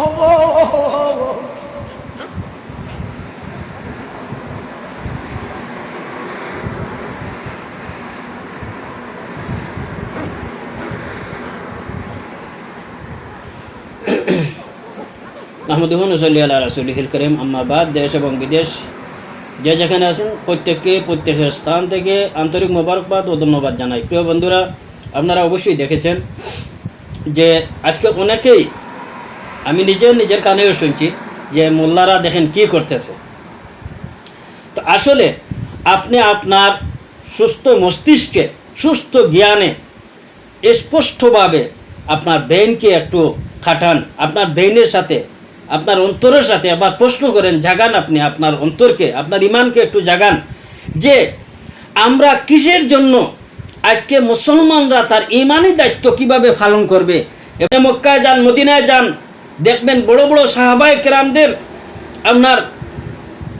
মাহমুদুহন সল্লি আল্লাহ রাসুলিহিল করিম। আম্মাবাদ দেশ এবং বিদেশ যে যেখানে আছেন, প্রত্যেককে, প্রত্যেকের স্থান থেকে আন্তরিক মোবারকবাদ ও ধন্যবাদ জানাই। প্রিয় বন্ধুরা, আপনারা অবশ্যই দেখেছেন যে আজকে অনেকেই আমি নিজে নিজের কানেও শুনছি যে মোল্লারা দেখেন কি করতেছে। তো আসলে আপনি আপনার সুস্থ মস্তিষ্কে, সুস্থ জ্ঞানে স্পষ্টভাবে আপনার ব্রেনকে একটু খাটান, আপনার ব্রেনের সাথে, আপনার অন্তরের সাথে আবার প্রশ্ন করেন, জাগান আপনি আপনার অন্তরকে, আপনার ইমানকে একটু জাগান যে আমরা কিসের জন্য আজকে মুসলমানরা তার ইমানি দায়িত্ব কীভাবে পালন করবে? মক্কায় যান, মদিনায় যান দেখবেন বড় বড় সাহাবাই কেরামদের আপনার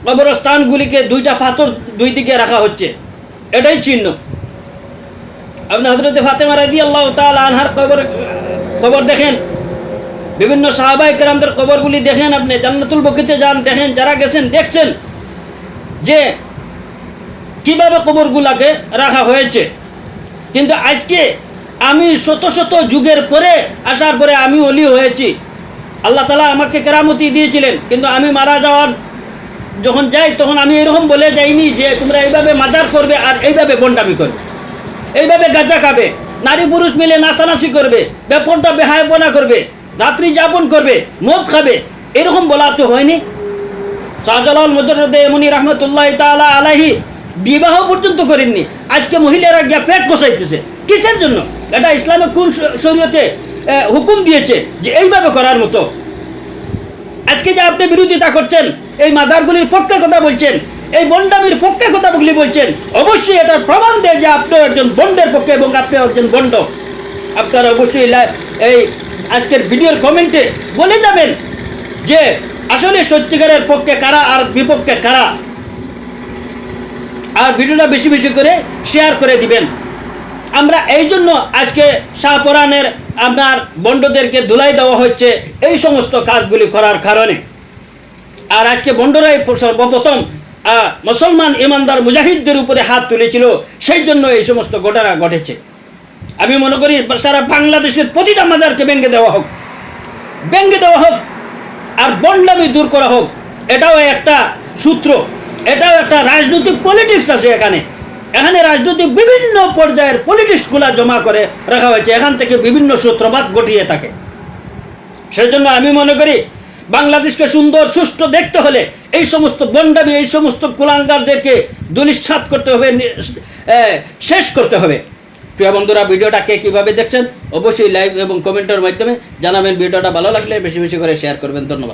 কবরস্থানগুলিকে দুইটা পাথর দুই দিকে রাখা হচ্ছে। এটাই চিহ্ন আপনি হজরত ফাতেমা রাজি আল্লাহ তাল আনহার কবর কবর দেখেন। বিভিন্ন সাহাবাই কেরামদের কবরগুলি দেখেন আপনি, জান্নাতুল বকিতে যান, দেখেন, যারা গেছেন, দেখছেন যে কীভাবে কবরগুলাকে রাখা হয়েছে। কিন্তু আজকে আমি শত শত যুগের পরে, আসার পরে আমি অলি হয়েছি। আল্লাহ তালা আমাকে কেরামতি দিয়েছিলেন, কিন্তু আমি মারা যাওয়ার যখন যাই, তখন আমি এরকম বলে যাইনি যে তোমরা এইভাবে মাজার করবে আর এইভাবে বন্ডামি করবে। এইভাবে গাঁজা খাবে, নারী পুরুষ মিলে নাচানাচি করবে বেপরটা বেহায়পনা করবে, রাত্রি যাপন করবে, মদ খাবে, এরকম বলা তো হয়নি। শাহজালাল মজরদে এমনি রহমতুল্লাহ তালা আলাহি বিবাহ পর্যন্ত করেননি। আজকে মহিলারা গিয়া পেট বসাইতেছে কিসের জন্য? এটা ইসলামে কোন শরীয়তে হুকুম দিয়েছে যে এইভাবে করার মতো। আজকে যে আপনি বিরোধিতা করছেন, এই মাদারগুলির পক্ষে কথা বলছেন, এই বন্ডামির পক্ষে কথা কথাগুলি বলছেন, অবশ্যই এটার প্রমাণ দেয় যে আপনি একজন বন্ডের পক্ষে এবং আপনি একজন বন্ড আপনারা অবশ্যই এই আজকের ভিডিওর কমেন্টে বলে যাবেন যে আসলে সত্যিকারের পক্ষে কারা আর বিপক্ষে কারা। আর ভিডিওটা বেশি বেশি করে শেয়ার করে দিবেন। আমরা এই জন্য আজকে শাহপরানের আপনার বন্ডদেরকে ধুলাই দেওয়া হচ্ছে এই সমস্ত কাজগুলি করার কারণে। আর আজকে বন্ডরাই সর্বপ্রথম মুসলমান ইমানদার মুজাহিদদের উপরে হাত তুলেছিল সেই জন্য এই সমস্ত ঘটনা ঘটেছে। আমি মনে করি সারা বাংলাদেশের প্রতিটা মাজারকে ভেঙে দেওয়া হোক, ভেঙে দেওয়া হোক, আর বন্ডামি দূর করা হোক, এটাও একটা সূত্র, এটাও একটা রাজনৈতিক পলিটিক্স আছে এখানে। এখানে রাজনৈতিক বিভিন্ন পর্যায়ের পলিটিক্সগুলা জমা করে রাখা হয়েছে। এখান থেকে বিভিন্ন সূত্রপাত ঘটিয়ে থাকে। সেজন্য আমি মনে করি, বাংলাদেশকে সুন্দর, সুষ্ঠু দেখতে হলে এই সমস্ত বন্ডামি এই সমস্ত কুলাঙ্গারদেরকে দুলিশ্বাত করতে হবে শেষ করতে হবে। প্রিয় বন্ধুরা, ভিডিওটা কে কীভাবে দেখছেন, অবশ্যই লাইভ এবং কমেন্টের মাধ্যমে জানাবেন। ভিডিওটা ভালো লাগলে বেশি বেশি করে শেয়ার করবেন। ধন্যবাদ।